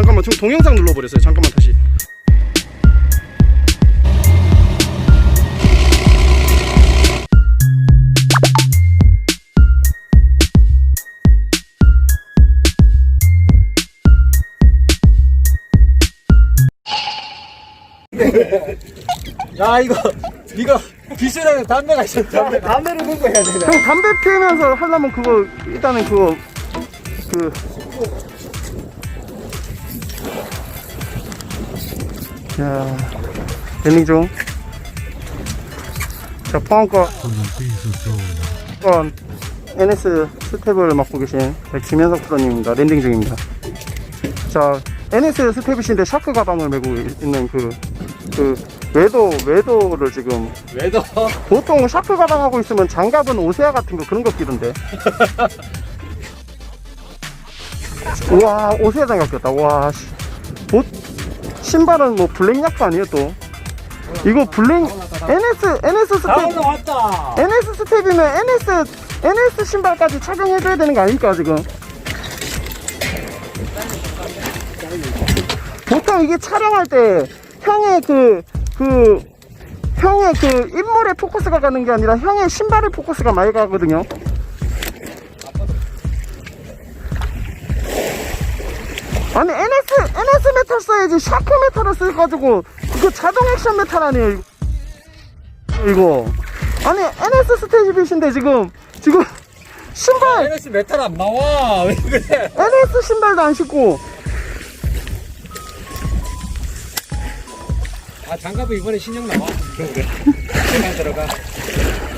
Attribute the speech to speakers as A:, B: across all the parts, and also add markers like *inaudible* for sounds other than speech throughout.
A: 잠깐만 지금 동영상 눌러버렸어요. 잠깐만 다시.
B: 야 이거 이거 기술에는 담배가 있어. 담배 담배를 물고 해야 되나
A: 형 담배 피우면서 하려면 그거 일단은 그거 그 자, 랜딩 중. 자, 포항과 건 NS 스텝을 맡고 계신 김현석 프로님입니다. 랜딩 중입니다. 자, NS 스텝이신데 샤크 가방을 메고 있는 그, 그, 외도, 외도를 지금
B: 왜도
A: 보통 샤프 가방 하고 있으면 장갑은 오세아 같은 거 그런 거 끼던데. *laughs* 우와 오세아 장갑 꼈다. 와 씨. 보, 신발은 뭐 블랙 약도 아니에요 또. 이거 블랙 NS NS
B: 다
A: 스텝
B: 올라왔다
A: NS 스텝이면 NS NS 신발까지 착용해줘야 되는 거 아닙니까 지금? 보통 이게 촬영할 때 형의 그, 그, 형의 그 인물에 포커스가 가는 게 아니라 형의 신발에 포커스가 많이 가거든요. 아니, NS, NS 메탈 써야지 샤크 메탈을 써가지고, 이거 자동 액션 메탈 아니에요, 이거. 이거. 아니, NS 스테이지빗인데 지금, 지금, 신발,
B: NS 메탈 안 나와 *laughs* 왜 그래
A: NS 신발도 안 신고,
B: 아 장갑이 이번에 신형 나와 그래 내가 들어가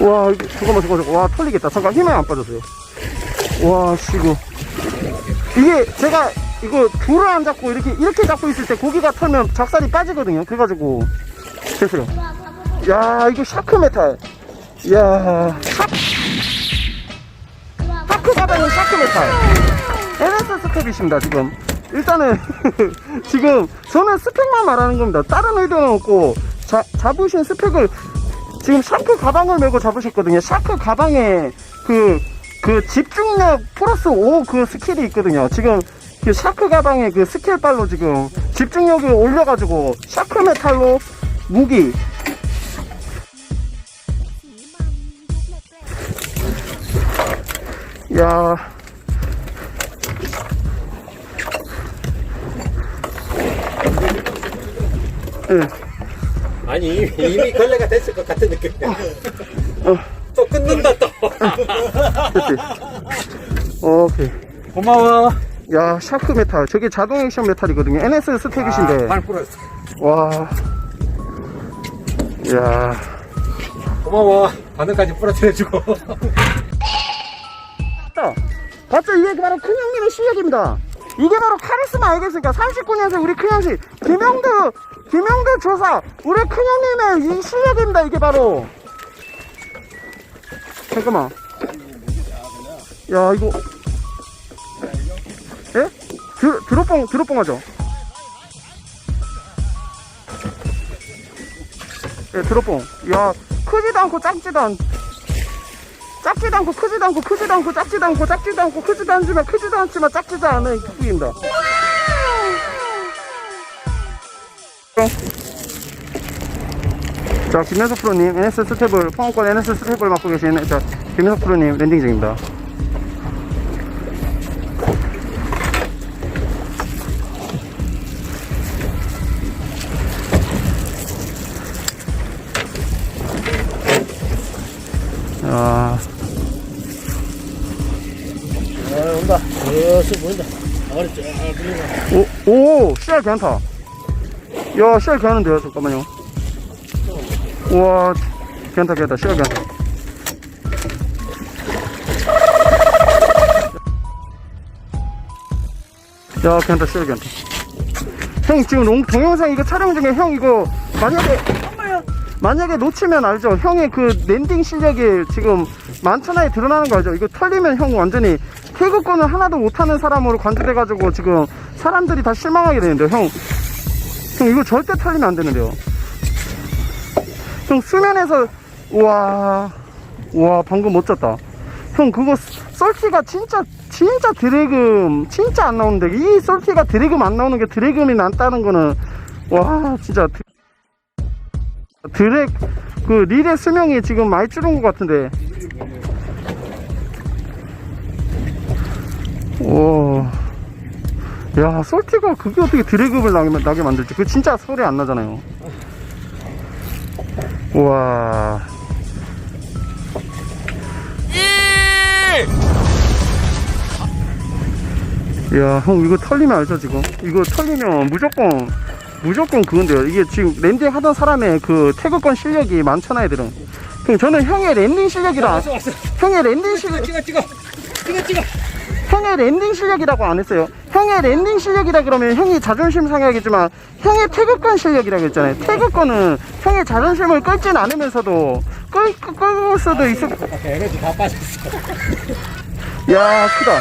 A: 와, 이거 잠깐만, 잠깐만. 와, 털리겠다. 잠깐, 힘이 안 빠졌어요. 와, 씨, 이거. 이게, 제가, 이거, 줄을 안 잡고, 이렇게, 이렇게 잡고 있을 때 고기가 털면 작살이 빠지거든요. 그래가지고. 됐어요. 야, 이거 샤크 메탈. 야 샤크. 가방은 샤크 메탈. NS 스텝이십니다, 지금. 일단은, *laughs* 지금, 저는 스펙만 말하는 겁니다. 다른 의도는 없고, 자, 잡으신 스펙을 지금 샤크 가방을 메고 잡으셨거든요. 샤크 가방에 그, 그 집중력 플러스 5 그 스킬이 있거든요. 지금 그 샤크 가방에 그 스킬발로 지금 집중력을 올려가지고 샤크 메탈로 무기. 야. 예.
B: 아니 이미, 이미 걸레가 됐을 것 같은 느낌
A: 어.
B: 또 끊는다 또
A: 그치. 오케이.
B: 고마워
A: 야, 샤크 메탈. 저게 자동 액션 메탈이거든요. NS 스택이신데.
B: 발 부러졌어
A: 와. 야.
B: 고마워 바늘까지 부러뜨려주고?
A: 봤죠? 이게 바로 큰 형님의 실력입니다. 이게 바로 카리스마 알겠습니까? 39년생 우리 큰형씨. 김영두, 김영두 조사. 우리 큰 형님의 이 실력입니다. 이게 바로. 잠깐만. 야, 이거. 예? 드, 드롭봉, 드롭봉 하죠? 예, 드롭봉. 야, 크지도 않고 작지도 않, 작지도 않고 크지도 않고 크지도 않고 작지도 않고 작지도 않고 크지도 않지만 크지도 않지만 작지도 않은 기입니다 자 김현석 프로님 NS 스텝을 포항권 NS 스텝을 맡고 계신 자 김현석 프로님 랜딩 중입니다
B: 온다 어서 보인다 아가리 쫙 끌리고
A: 오, 오, 씨알 괜찮다. 야, 씨알 괜찮은데요? 잠깐만요. 우와, 괜찮다, 괜찮다. 씨알 괜찮다. 야, 괜찮다, 씨알 괜찮다. 형, 지금 롱, 동영상 이거 촬영 중에 형 이거 만약에, 만약에 놓치면 알죠? 형의 그 랜딩 실력이 지금 만천하에 드러나는 거 알죠? 이거 털리면 형 완전히 태극권을 하나도 못하는 사람으로 관두돼가지고 지금 사람들이 다 실망하게 되는데요, 형. 형, 이거 절대 털리면 안 되는데요. 형, 수면에서, 우와, 우와, 방금 멋졌다. 형, 그거 썰기가 진짜 진짜 드래금 진짜 안 나오는데 이 솔티가 드래금 안 나오는 게 드래금이 난다는 거는 와 진짜 드, 드랙 그 릴의 수명이 지금 많이 줄은 것 같은데 와 야 솔티가 그게 어떻게 드래그를 나게, 나게 만들지? 그 진짜 소리 안 나잖아요. 우와. 야, 형, 이거 털리면 알죠, 지금? 이거 털리면 무조건, 무조건 그건데요. 이게 지금 랜딩 하던 사람의 그 태그권 실력이 많잖아, 애들은. 형, 저는 형의 랜딩 실력이라,
B: 왔어 왔어.
A: 형의 랜딩 실력,
B: 찍어 찍어. 찍어 찍어
A: 형의 랜딩 실력이라고 안 했어요. 형의 랜딩 실력이라 그러면 형이 자존심 상하겠지만, 형의 태그권 실력이라고 했잖아요. 태그권은 형의 자존심을 끌진 않으면서도, 끌, 끌, 끌 수도 있을,
B: 에너지 다 빠졌어
A: 야, 크다.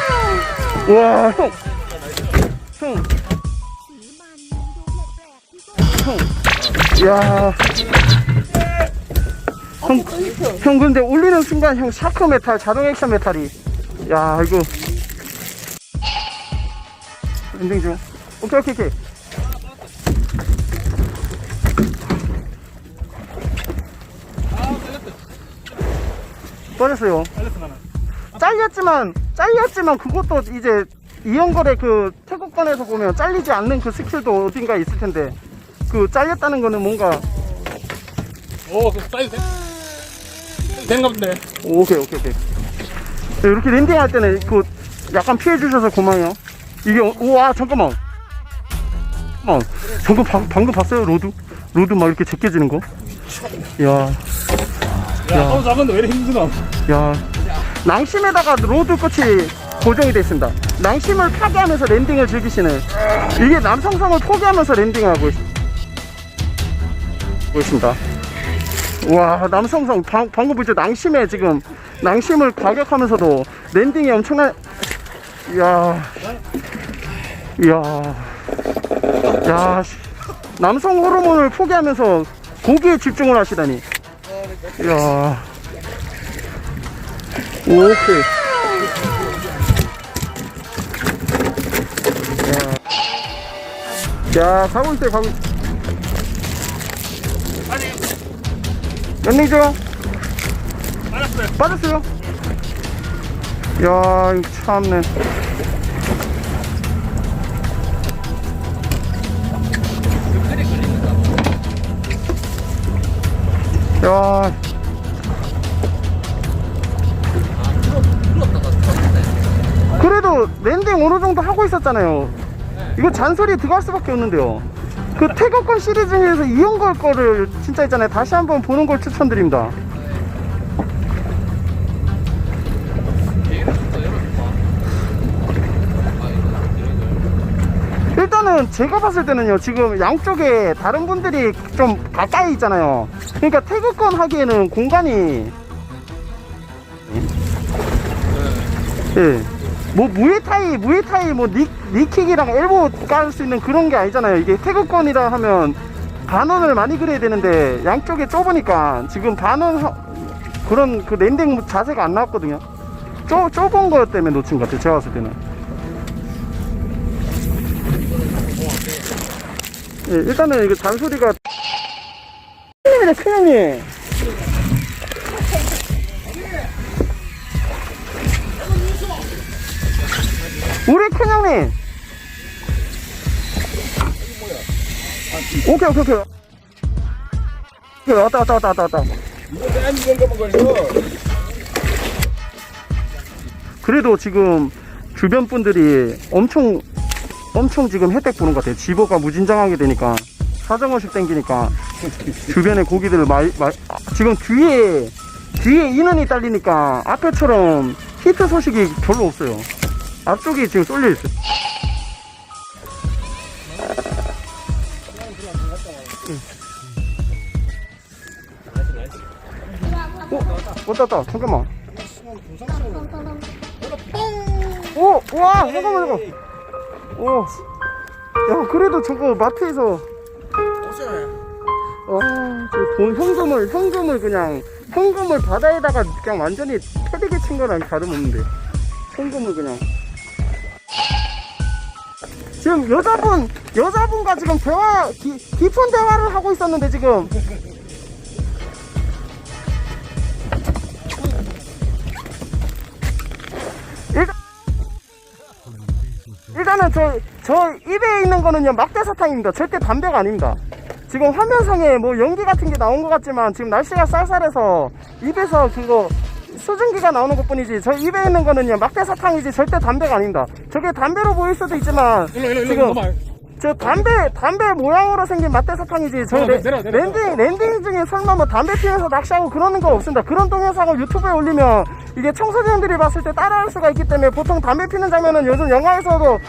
A: 와, 형. 형. 형. 야. 형, 형, 근데 올리는 순간 형 샤크 메탈, 자동 액션 메탈이. 야, 이거. 엔딩 중. 오케이, 오케이, 오케이. 빠졌어요. 잘렸지만 잘렸지만 그것도 이제 이영걸의 그 태국권에서 보면 잘리지 않는 그 스킬도 어딘가 있을 텐데 그 잘렸다는 거는 뭔가
B: 오 사이즈 돼? 되는가 본데
A: 오케이 오케이 오케이 네, 이렇게 랜딩할 때는 그 약간 피해 주셔서 고마워요 이게 어- 우와 잠깐만. 잠깐만. 방금 방, 방금 봤어요 로드? 로드 막 이렇게 제껴지는 거? 야,
B: 야 서울 잡았는데 왜 이렇게 힘드나
A: 야. 낭심에다가 로드 끝이 고정이 되어 있습니다. 낭심을 파괴하면서 랜딩을 즐기시는 이게 남성성을 포기하면서 랜딩하고 있, 있습니다. 와 남성성 방, 방금 보죠 낭심에 지금 낭심을 가격하면서도 랜딩이 엄청난 이야. 이야. 야 씨. 남성 호르몬을 포기하면서 고기에 집중을 하시다니. 이야. 오케이. 야, 야 가고 있대 가고 있 연ning
B: 알았어요.
A: 빠졌어요 야 이거 참네. 야. 그래도 랜딩 어느 정도 하고 있었잖아요. 이거 잔소리 들어갈 수밖에 없는데요. 그 태극권 시리즈 중에서 이용걸 거를 진짜 있잖아요. 다시 한번 보는 걸 추천드립니다 제가 봤을 때는요 지금 양쪽에 다른 분들이 좀 가까이 있잖아요. 그러니까 태극권 하기에는 공간이. 예. 뭐 무에타이 무에타이 뭐 니, 니킥이랑 엘보 깔 수 있는 그런 게 아니잖아요. 이게 태극권이라 하면 반원을 많이 그려야 되는데 양쪽에 좁으니까 지금 반원 하- 그런 그 랜딩 자세가 안 나왔거든요. 좁, 좁은 거 때문에 놓친 것 같아요 제가 봤을 때는 예, 일단은 이거 잔소리가 큰형님이네 큰형님 우리 큰 형님. 오케이 오케이 오케이. 오케이 왔다 왔다 왔다 왔다 왔다. 그래도 지금 주변 분들이 엄청 엄청 지금 혜택 보는 것 같아요. 지보가 무진장하게 되니까 사정어식 땡기니까 주변에 고기들을 많이 지금 뒤에 뒤에 인원이 딸리니까 앞에처럼 히트 소식이 별로 없어요. 앞쪽이 지금 쏠려 있어요. 어, 왔다 왔다 잠깐만. 오! 와! 잠깐만, 잠깐만. 어. 야 그래도 저거 마트에서 오셔요. 와돈 어, 현금을 현금을 그냥 현금을 바다에다가 그냥 완전히 패대기 친 거랑 다름없는데 현금을 그냥 지금 여자분 여자분과 지금 대화 기, 깊은 대화를 하고 있었는데 지금 일단은 저, 저 입에 있는 거는요 막대 사탕입니다. 절대 담배가 아닙니다. 지금 화면상에 뭐 연기 같은 게 나온 것 같지만 지금 날씨가 쌀쌀해서 입에서 그거 수증기가 나오는 것 뿐이지 저 입에 있는 거는요 막대 사탕이지 절대 담배가 아닙니다. 저게 담배로 보일 수도 있지만
B: 일로 일로 일로
A: 지금
B: 넘어와요.
A: 저 담배 담배 모양으로 생긴 맞대 사탕이지 저
B: 어,
A: 레,
B: 내려, 내려,
A: 랜딩 랜딩 중에 설마 뭐 담배 피면서 낚시하고 그러는 거 없습니다. 그런 동영상을 유튜브에 올리면 이게 청소년들이 봤을 때 따라할 수가 있기 때문에 보통 담배 피는 장면은 요즘 영화에서도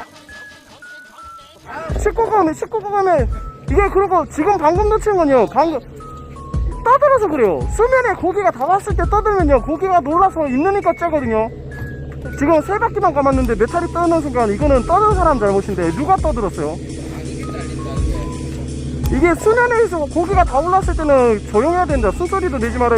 A: 19금에 19금에. 이게 그리고 지금 방금 놓친 건요. 방금 떠들어서 그래요. 수면에 고기가 다 왔을 때 떠들면요. 고기가 놀라서 있느니까 째거든요. 지금 세 바퀴만 감았는데 메탈이 떠는 순간 이거는 떠든 사람 잘못인데 누가 떠들었어요? 이게 수면에 있어 고기가 다 올랐을 때는 조용해야 된다. 숨소리도 내지 말아야